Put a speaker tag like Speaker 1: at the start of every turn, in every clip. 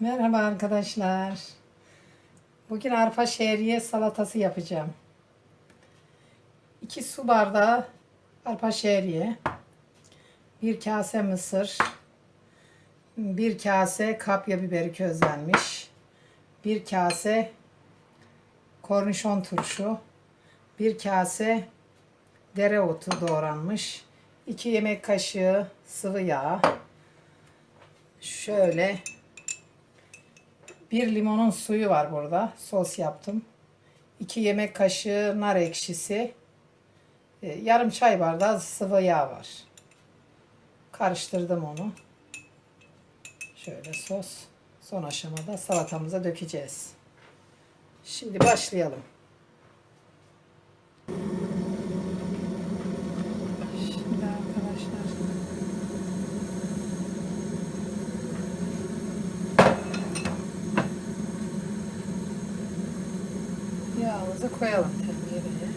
Speaker 1: Merhaba arkadaşlar. Bugün arpa şehriye salatası yapacağım. 2 su bardağı arpa şehriye, 1 kase mısır, 1 kase kapya biberi közlenmiş, 1 kase kornişon turşu, 1 kase dereotu doğranmış, 2 yemek kaşığı sıvı yağ, şöyle bir limonun suyu var burada. Sos yaptım. 2 yemek kaşığı nar ekşisi. e, Yarım çay bardağı sıvı yağ var. Karıştırdım onu. Şöyle sos. Son aşamada salatamıza dökeceğiz. Şimdi başlayalım. Şimdi arkadaşlar Yağımızı koyalım tencereye.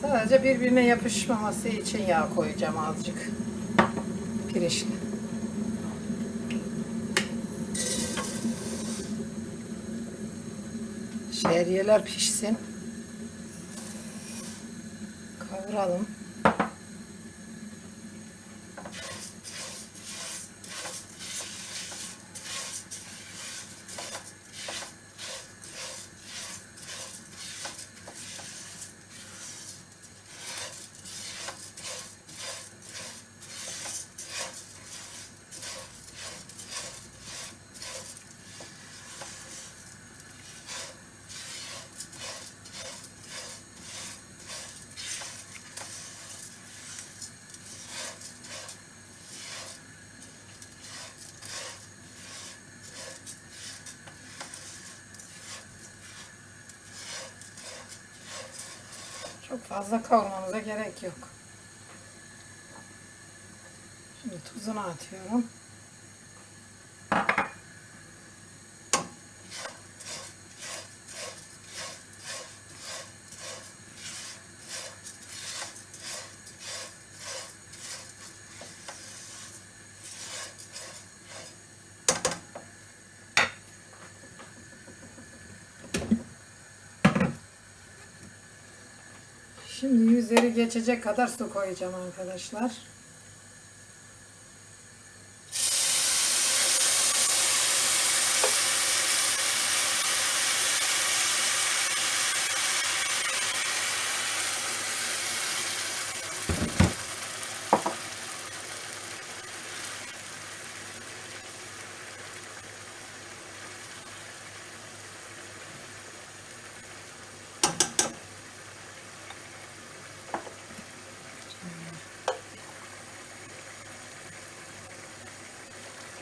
Speaker 1: Sadece birbirine yapışmaması için yağ koyacağım azıcık. Pirinçli. Şehriyeler pişsin. Kavuralım. Çok fazla kavurmamıza gerek yok. Şimdi tuzunu atıyorum. Şimdi yüzleri geçecek kadar su koyacağım arkadaşlar.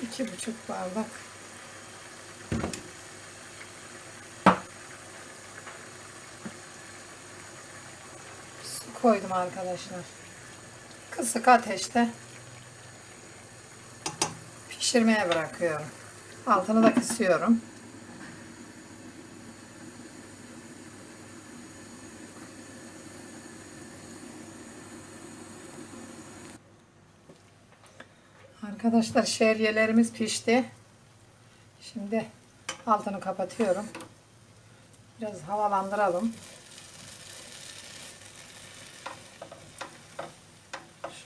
Speaker 1: İki buçuk bardak. Su koydum arkadaşlar. Kısık ateşte pişirmeye bırakıyorum. Altını da kısıyorum. Arkadaşlar şehriyelerimiz pişti. Şimdi altını kapatıyorum. Biraz havalandıralım.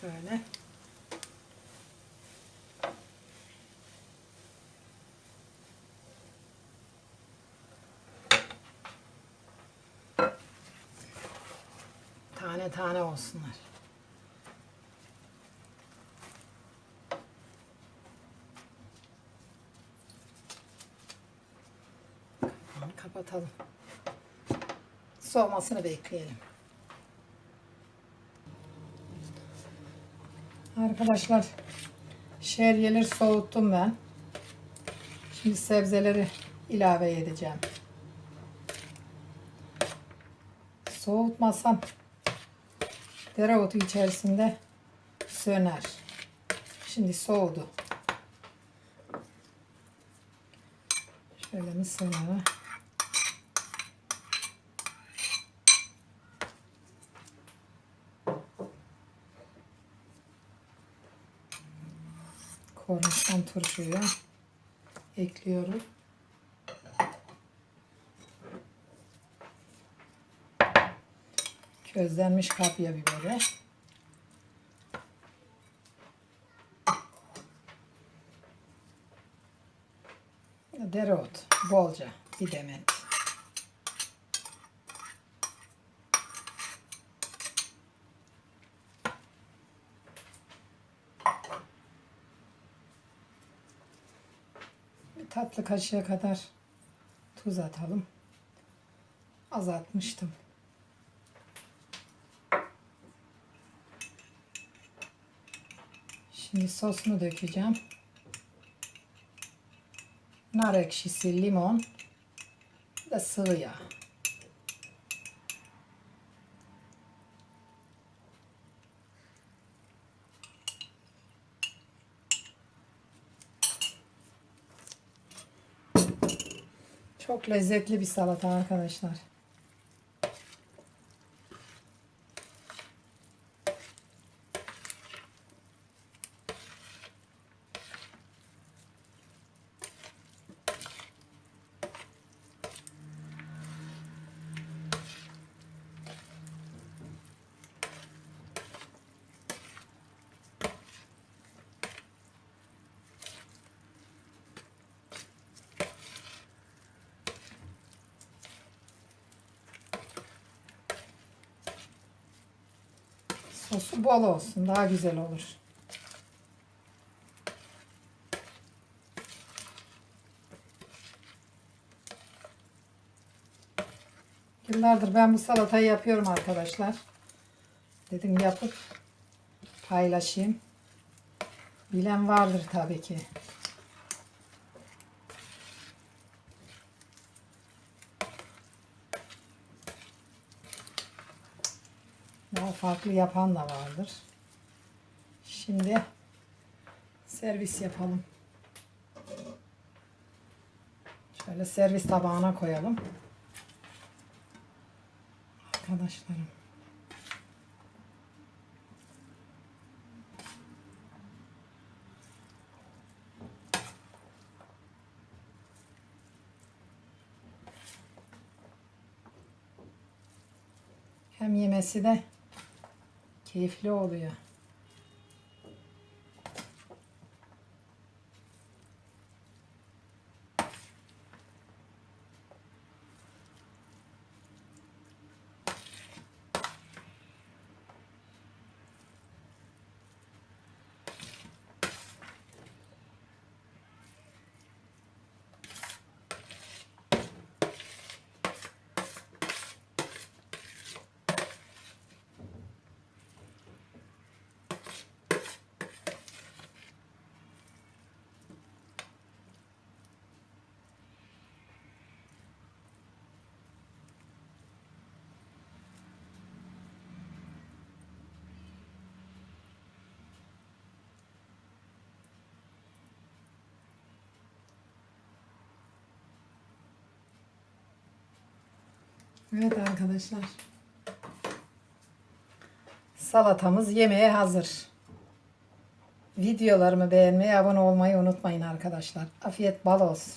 Speaker 1: Şöyle. Tane tane olsunlar. Kapatalım. Soğumasını bekleyelim. Arkadaşlar şehriyeleri soğuttum ben. Şimdi sebzeleri ilave edeceğim. Soğutmasam dereotu içerisinde söner. Şimdi soğudu. Şöyle mısırları Tam turşuyu ekliyorum. Közlenmiş kapya biberi. Dereot bolca bir demet. Tatlı kaşığı kadar tuz atalım. Azaltmıştım. Şimdi sosunu dökeceğim. Nar ekşisi, limon ve sıvı yağ. Çok lezzetli bir salata arkadaşlar. Sosu bol olsun. Daha güzel olur. Yıllardır ben bu salatayı yapıyorum arkadaşlar. Dedim yapıp paylaşayım. Bilen vardır tabii ki. Daha farklı yapan da vardır. Şimdi servis yapalım. Şöyle servis tabağına koyalım. Arkadaşlarım. Hem yemesi de keyifli oluyor. Evet arkadaşlar. Salatamız yemeğe hazır. Videolarımı beğenmeyi, abone olmayı unutmayın arkadaşlar. Afiyet bal olsun.